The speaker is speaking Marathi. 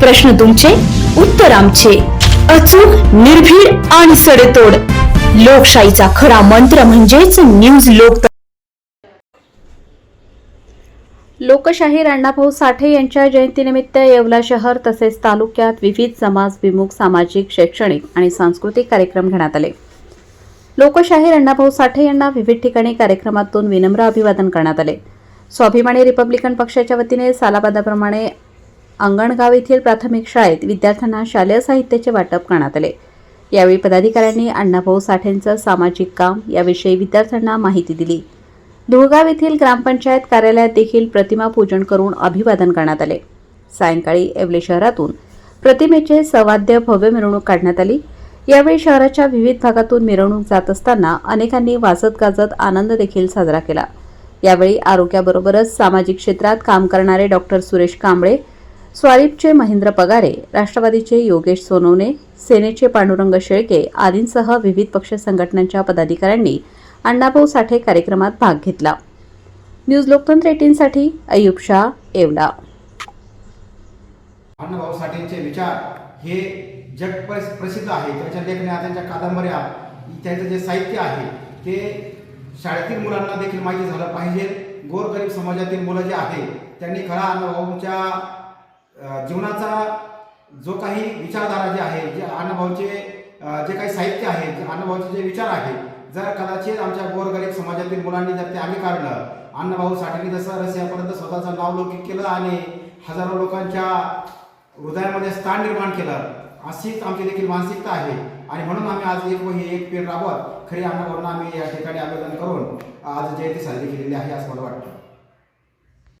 प्रश्न तुमचे उत्तर आमचे. अचूक निर्भीड आणि सडेतोड. लोकशाहीचा खरा मंत्र म्हणजेच न्यूज लोक लोकशाहीर अण्णाभाऊ साठे यांच्या जयंतीनिमित्त येवला शहर तसेच तालुक्यात विविध समाजविमुख सामाजिक शैक्षणिक आणि सांस्कृतिक कार्यक्रम घेण्यात आले. लोकशाहीर अण्णाभाऊ साठे यांना विविध ठिकाणी कार्यक्रमातून विनम्र अभिवादन करण्यात आले. स्वाभिमानी रिपब्लिकन पक्षाच्या वतीने सालाबादाप्रमाणे अंगणगाव येथील प्राथमिक शाळेत विद्यार्थ्यांना शालेय साहित्याचे वाटप करण्यात आले. यावेळी पदाधिकाऱ्यांनी अण्णाभाऊ साठेंचं सामाजिक काम याविषयी विद्यार्थ्यांना माहिती दिली. धुळगाव येथील ग्रामपंचायत कार्यालयात देखील प्रतिमा पूजन करून अभिवादन करण्यात आले. सायंकाळी येवले शहरातून प्रतिमेचे सवाद्य भव्य मिरवणूक काढण्यात आली. यावेळी शहराच्या विविध भागातून मिरवणूक जात असताना अनेकांनी वाजत गाजत आनंद देखील साजरा केला. यावेळी आरोग्याबरोबरच सामाजिक क्षेत्रात काम करणारे डॉक्टर सुरेश कांबळे स्वारीपचे महेंद्र पगारे राष्ट्रवादीचे योगेश सोनवणे सेनेचे पांडुरंग शेळके आदींसह विविध पक्ष संघटनांच्या पदाधिकाऱ्यांनी अण्णाभाऊ साठे कार्यक्रमात भाग घेतला. न्यूज लोकतंत्र एटीनसाठी अयुब शाह येवला अण्णाभाऊ साठेंचे विचार हे जग प्रसिद्ध आहे. त्यांच्या लेखण्या त्यांच्या कादंबऱ्या त्यांचं जे साहित्य आहे ते शाळेतील मुलांना देखील माहिती झालं पाहिजे. गोरगरीब समाजातील मुलं जे आहे त्यांनी खरा अण्णाभाऊंच्या जीवनाचा जो काही विचारधारा जे आहे जे अण्णाभाऊचे जे काही साहित्य आहे जे अण्णाभाऊचे जे विचार आहेत जर कदाचित आमच्या गोरगरीब समाजातील मुलांनी जर ते अंगीकारलं अण्णाभाऊ साठेने जसं रसियापर्यंत स्वतःचं नाव लौकिक केलं आणि हजारो लोकांच्या हृदयामध्ये स्थान निर्माण केलं अशीच आमची देखील मानसिकता आहे. आणि म्हणून आम्ही आज एक वही एक पेन राबवत खरी अण्णाभाऊंना आम्ही या ठिकाणी आवेदन करून आज जयंती साजरी केलेली आहे असं मला वाटतं.